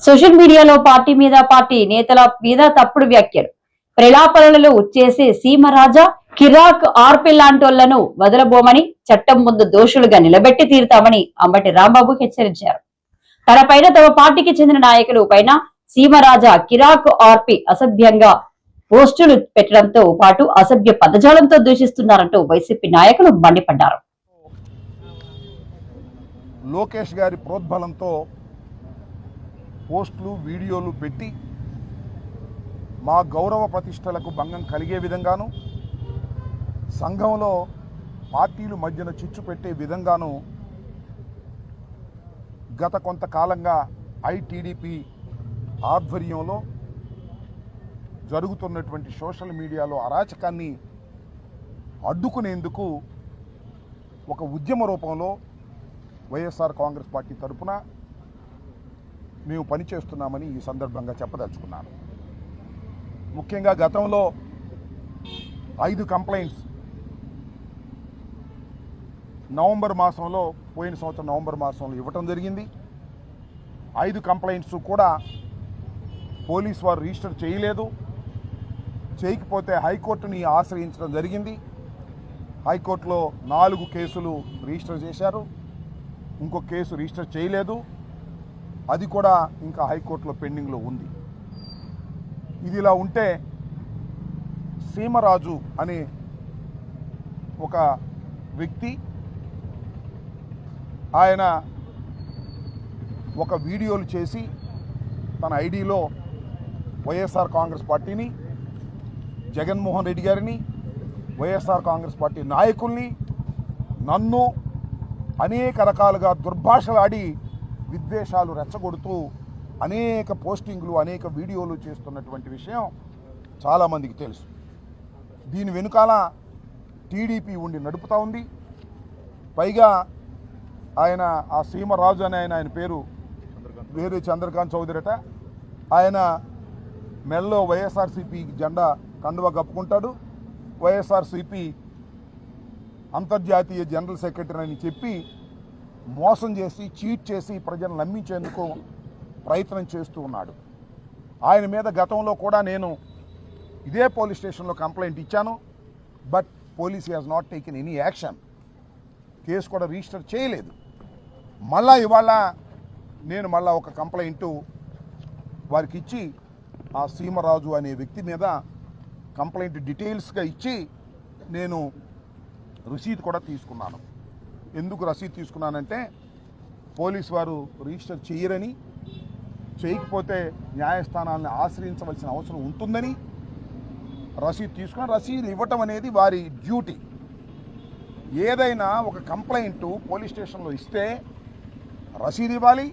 Social మీడియాలో party మీద party నేతల మీద తప్పుడు వ్యాఖ్యలు. ప్రలాపనలు వచ్చేసి సీమరాజా కిరాక్ ఆర్పి లాంటోళ్ళను వదలబోమని చట్టం ముందు దోషులుగా నిలబెట్టి తీరుతామని అంబటి రాంబాబు హెచ్చరించారు. తన పైన తమ పార్టీకి చెందిన నాయకులు పైన సీమరాజా కిరాక్ ఆర్పి అసభ్యంగా పోస్టులు పెట్టడంతో పాటు అసభ్య పదజాలంతో దూషిస్తున్నారంటూ వైసీపీ నాయకులు మండిపడ్డారు. లోకేష్ గారి ప్రోద్బలంతో పోస్టులు వీడియోలు పెట్టి మా గౌరవ ప్రతిష్టలకు భంగం కలిగే విధంగాను సంఘంలో పార్టీలు మధ్యన చిచ్చు పెట్టే విధంగాను గత కొంతకాలంగా ఐటీడీపీ ఆధ్వర్యంలో జరుగుతున్నటువంటి సోషల్ మీడియాలో అరాచకాన్ని అడ్డుకునేందుకు ఒక ఉద్యమ రూపంలో వైఎస్ఆర్ కాంగ్రెస్ పార్టీ తరపున మేము పనిచేస్తున్నామని ఈ సందర్భంగా చెప్పదలుచుకున్నాను. ముఖ్యంగా గతంలో ఐదు కంప్లైంట్స్ నవంబర్ మాసంలో పోయిన సంవత్సరం నవంబర్ మాసంలో ఇవ్వటం జరిగింది. ఐదు కంప్లైంట్స్ కూడా పోలీస్ వారు రిజిస్టర్ చేయలేదు. చేయకపోతే హైకోర్టుని ఆశ్రయించడం జరిగింది. హైకోర్టులో నాలుగు కేసులు రిజిస్టర్ చేశారు. ఇంకో కేసు రిజిస్టర్ చేయలేదు. అది కూడా ఇంకా హైకోర్టులో పెండింగ్లో ఉంది. ఇది ఇలా ఉంటే సీమరాజు అనే ఒక వ్యక్తి ఆయన ఒక వీడియోలు చేసి తన ఐడిలో వైఎస్ఆర్ కాంగ్రెస్ పార్టీని జగన్మోహన్ రెడ్డి గారిని వైఎస్ఆర్ కాంగ్రెస్ పార్టీ నాయకుల్ని నన్ను అనేక రకాలుగా దుర్భాషలాడి విద్వేషాలు రెచ్చగొడుతూ అనేక పోస్టింగ్లు అనేక వీడియోలు చేస్తున్నటువంటి విషయం చాలామందికి తెలుసు. దీని వెనుకాల టీడీపీ ఉండి నడుపుతూ ఉంది. పైగా ఆయన ఆ సీమరాజు అనే ఆయన ఆయన పేరు వేరే చంద్రకాంత్ చౌదరిట ఆయన మెల్లో వైఎస్ఆర్సీపీ జెండా కండువ కప్పుకుంటాడు. వైఎస్ఆర్సీపీ అంతర్జాతీయ జనరల్ సెక్రటరీ అని చెప్పి మోసం చేసి చీట్ చేసి ప్రజలను నమ్మించేందుకు ప్రయత్నం చేస్తూ ఉన్నాడు. ఆయన మీద గతంలో కూడా నేను ఇదే పోలీస్ స్టేషన్లో కంప్లైంట్ ఇచ్చాను. But police has not taken any action case కూడా రిజిస్టర్ చేయలేదు. మళ్ళా ఇవాళ నేను మళ్ళా ఒక కంప్లైంట్ వారికి ఇచ్చి ఆ సీమరాజు అనే వ్యక్తి మీద కంప్లైంట్ డీటెయిల్స్గా ఇచ్చి నేను రిసీట్ కూడా తీసుకున్నాను. ఎందుకు రసీదు తీసుకున్నానంటే పోలీస్ వారు రిజిస్టర్ చేయరని చేయకపోతే న్యాయస్థానాలను ఆశ్రయించవలసిన అవసరం ఉంటుందని రసీదు తీసుకుని రసీదు ఇవ్వటం అనేది వారి డ్యూటీ. ఏదైనా ఒక కంప్లైంట్ పోలీస్ స్టేషన్లో ఇస్తే రసీదు ఇవ్వాలి.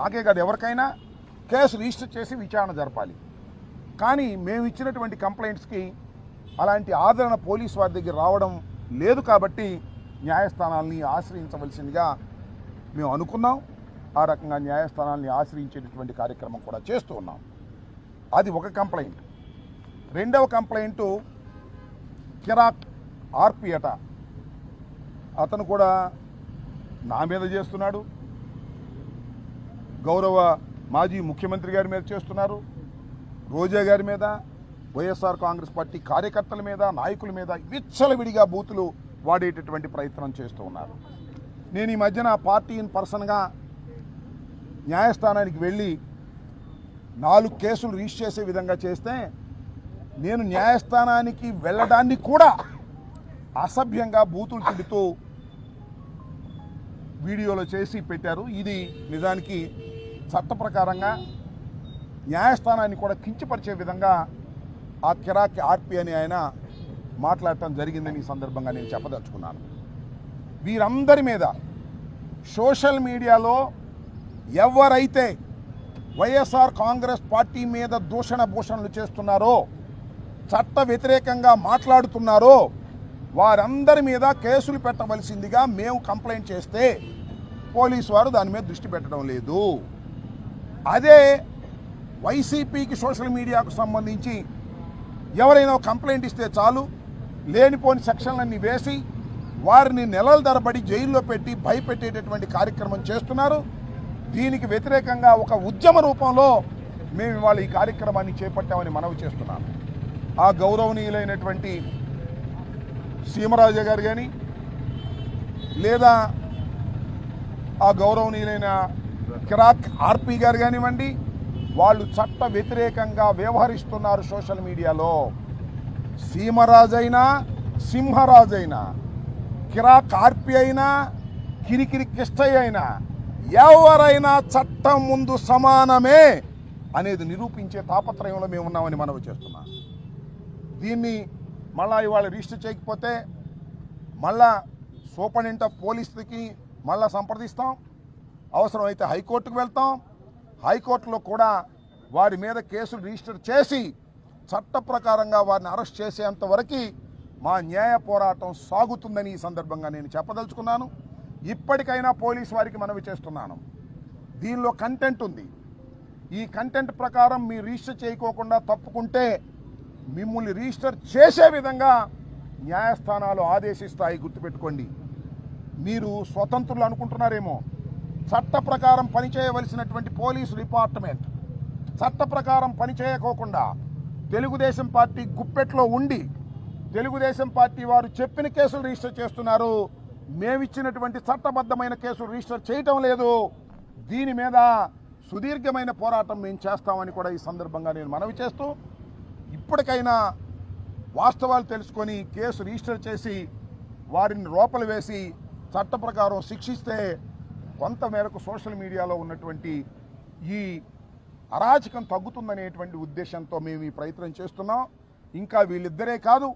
నాకే కాదు ఎవరికైనా కేసు రిజిస్టర్ చేసి విచారణ జరపాలి. కానీ మేము ఇచ్చినటువంటి కంప్లైంట్స్కి అలాంటి ఆదరణ పోలీస్ వారి దగ్గర రావడం లేదు కాబట్టి న్యాయస్థానాల్ని ఆశ్రయించవలసిందిగా మేము అనుకున్నాం. ఆ రకంగా న్యాయస్థానాల్ని ఆశ్రయించేటటువంటి కార్యక్రమం కూడా చేస్తూ ఉన్నాం. అది ఒక కంప్లైంట్. రెండవ కంప్లైంట్ కిరాక్ ఆర్పియట అతను కూడా నా మీద చేస్తున్నాడు. గౌరవ మాజీ ముఖ్యమంత్రి గారి మీద చేస్తున్నారు. రోజా గారి మీద వైఎస్ఆర్ కాంగ్రెస్ పార్టీ కార్యకర్తల మీద నాయకుల మీద విచ్చలవిడిగా బూతులు వాడేటటువంటి ప్రయత్నం చేస్తూ ఉన్నారు. నేను ఈ మధ్యన పార్టీ ఇన్ పర్సన్గా న్యాయస్థానానికి వెళ్ళి నాలుగు కేసులు రిజిస్టర్ చేసే విధంగా చేస్తే నేను న్యాయస్థానానికి వెళ్ళడాన్ని కూడా అసభ్యంగా బూతులు తిడుతూ వీడియోలో చేసి పెట్టారు. ఇది నిజానికి చట్ట ప్రకారంగా న్యాయస్థానాన్ని కూడా కించపరిచే విధంగా ఆ కిరాకి ఆర్పి అని ఆయన మాట్లాడటం జరిగిందని ఈ సందర్భంగా నేను చెప్పదలుచుకున్నాను. వీరందరి మీద సోషల్ మీడియాలో ఎవరైతే వైఎస్ఆర్ కాంగ్రెస్ పార్టీ మీద దూషణ భూషణలు చేస్తున్నారో చట్ట వ్యతిరేకంగా మాట్లాడుతున్నారో వారందరి మీద కేసులు పెట్టవలసిందిగా మేము కంప్లైంట్ చేస్తే పోలీసు వారు దాని మీద దృష్టి పెట్టడం లేదు. అదే వైసీపీకి సోషల్ మీడియాకు సంబంధించి ఎవరైనా కంప్లైంట్ ఇస్తే చాలు లేనిపోని సెక్షన్లన్నీ వేసి వారిని నెలల తరబడి జైల్లో పెట్టి భయపెట్టేటటువంటి కార్యక్రమం చేస్తున్నారు. దీనికి వ్యతిరేకంగా ఒక ఉద్యమ రూపంలో మేము ఇవాళ ఈ కార్యక్రమాన్ని చేపట్టామని మనవి చేస్తున్నాము ఆ గౌరవనీయులైనటువంటి సీమరాజు గారు కానీ లేదా ఆ గౌరవనీయులైన కిరాక్ ఆర్పి గారు కానివ్వండి వాళ్ళు చట్ట వ్యతిరేకంగా వ్యవహరిస్తున్నారు సోషల్ మీడియాలో. సీమరాజైనా సింహరాజైనా కిరా కార్పి అయినా కిరికిరి కిష్టయ్య అయినా ఎవరైనా చట్టం ముందు సమానమే అనేది నిరూపించే తాపత్రయంలో మేము ఉన్నామని మనవి చేస్తున్నాం. దీన్ని మళ్ళా ఇవాళ రిజిస్టర్ చేయకపోతే మళ్ళా సూపరింట ఆఫ్ పోలీస్కి మళ్ళా సంప్రదిస్తాం. అవసరమైతే హైకోర్టుకు వెళ్తాం. హైకోర్టులో కూడా వారి మీద కేసులు రిజిస్టర్ చేసి చట్ట ప్రకారంగా వారిని అరెస్ట్ చేసేంత వరకు మా న్యాయ పోరాటం సాగుతుందని ఈ సందర్భంగా నేను చెప్పదలుచుకున్నాను. ఇప్పటికైనా పోలీస్ వారికి మనవి చేస్తున్నాను. దీనిలో కంటెంట్ ఉంది. ఈ కంటెంట్ ప్రకారం మీరు రిజిస్టర్ చేయకోకుండా తప్పుకుంటే మిమ్మల్ని రిజిస్టర్ చేసే విధంగా న్యాయస్థానాలు ఆదేశిస్తాయి గుర్తుపెట్టుకోండి. మీరు స్వతంత్రులు అనుకుంటున్నారేమో. చట్ట ప్రకారం పనిచేయవలసినటువంటి పోలీసు డిపార్ట్మెంట్ చట్ట ప్రకారం పనిచేయకోకుండా తెలుగుదేశం పార్టీ గుప్పెట్లో ఉండి తెలుగుదేశం పార్టీ వారు చెప్పిన కేసులు రిజిస్టర్ చేస్తున్నారు. మేమిచ్చినటువంటి చట్టబద్ధమైన కేసులు రిజిస్టర్ చేయటం లేదు. దీని మీద సుదీర్ఘమైన పోరాటం మేము చేస్తామని కూడా ఈ సందర్భంగా నేను మనవి చేస్తూ ఇప్పటికైనా వాస్తవాలు తెలుసుకొని కేసు రిజిస్టర్ చేసి వారిని లోపల వేసి చట్ట ప్రకారం శిక్షిస్తే కొంత మేరకు సోషల్ మీడియాలో ఉన్నటువంటి ఈ అరాచకం తగ్గుతుందనేటువంటి ఉద్దేశంతో మేము ఈ ప్రయత్నం చేస్తున్నాం. ఇంకా వీళ్ళిద్దరే కాదు